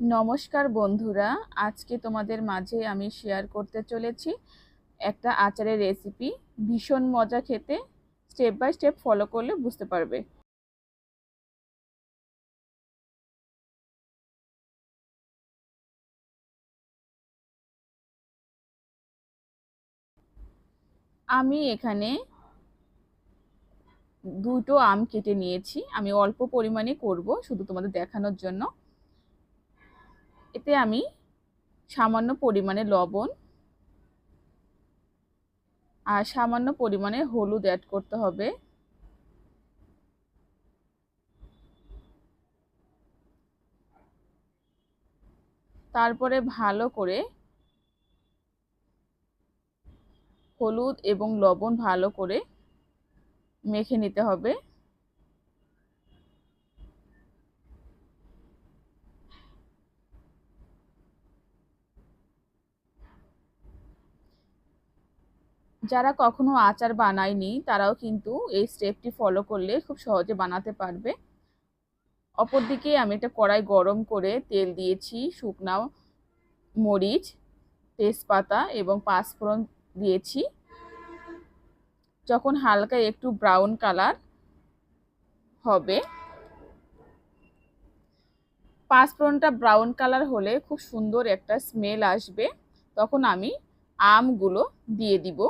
নমস্কার বন্ধুরা, আজকে তোমাদের মাঝে আমি শেয়ার করতে চলেছি একটা আচারের রেসিপি ভীষণ মজা খেতে স্টেপ বাই স্টেপ ফলো করলে বুঝতে পারবে। আমি এখানে দুটো আম কেটে নিয়েছি। আমি অল্প পরিমাণে করব শুধু তোমাদের দেখানোর জন্য। এতে আমি সামান্য পরিমাণে লবণ আর সামান্য পরিমাণে হলুদ অ্যাড করতে হবে। তারপরে ভালো করে হলুদ এবং লবণ ভালো করে মেখে নিতে হবে। যারা কখনো আচার বানায়নি, তারাও কিন্তু এই স্টেপটি ফলো করলে খুব সহজে বানাতে পারবে। অপরদিকে আমি একটা কড়াই গরম করে তেল দিয়েছি শুকনাও মরিচ, তেজপাতা এবং পাঁচফোড়ন দিয়েছি। যখন হালকা একটু ব্রাউন কালার হবে, পাঁচফোড়নটা ব্রাউন কালার হলে খুব সুন্দর একটা স্মেল আসবে। তখন আমি আমগুলো দিয়ে দিব।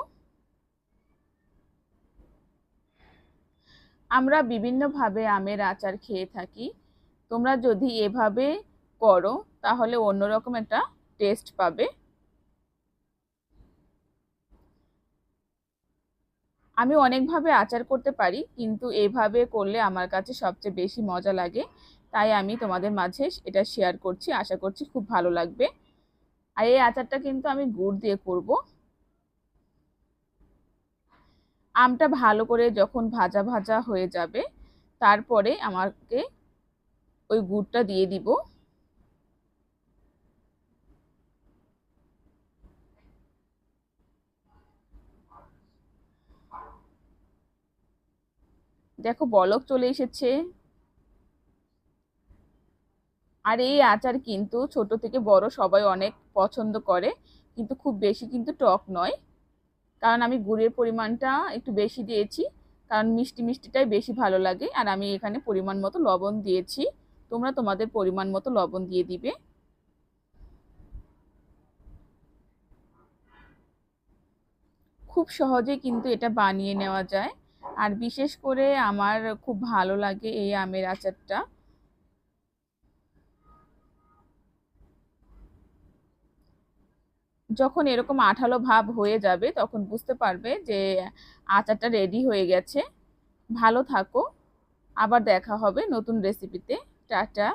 আমরা বিভিন্নভাবে আমের আচার খেয়ে থাকি। তোমরা যদি এভাবে করো, তাহলে অন্যরকম একটা টেস্ট পাবে। আমি অনেকভাবে আচার করতে পারি, কিন্তু এভাবে করলে আমার কাছে সবচেয়ে বেশি মজা লাগে। তাই আমি তোমাদের মাঝে এটা শেয়ার করছি। আশা করছি খুব ভালো লাগবে। আর এই আচারটা কিন্তু আমি গুড় দিয়ে করব। আমটা ভালো করে যখন ভাজা ভাজা হয়ে যাবে, তারপরে আমাকে ওই গুড়টা দিয়ে দিব। দেখো বলক চলে এসেছে। আর এই আচার কিন্তু ছোট থেকে বড় সবাই অনেক পছন্দ করে, কিন্তু খুব বেশি কিন্তু টক নয়। কারণ আমি গুড়ের পরিমাণটা একটু বেশি দিয়েছি, কারণ মিষ্টি মিষ্টিটাই বেশি ভালো লাগে। আর আমি এখানে পরিমাণ মতো লবণ দিয়েছি। তোমরা তোমাদের পরিমাণ মতো লবণ দিয়ে দিবে। খুব সহজে কিন্তু এটা বানিয়ে নেওয়া যায়। আর বিশেষ করে আমার খুব ভালো লাগে এই আমের আচারটা। যখন এরকম আঠালো ভাব হয়ে যাবে, তখন বুঝতে পারবে যে, আচারটা রেডি হয়ে গেছে। ভালো থাকো। আবার দেখা হবে নতুন রেসিপিতে টাটা।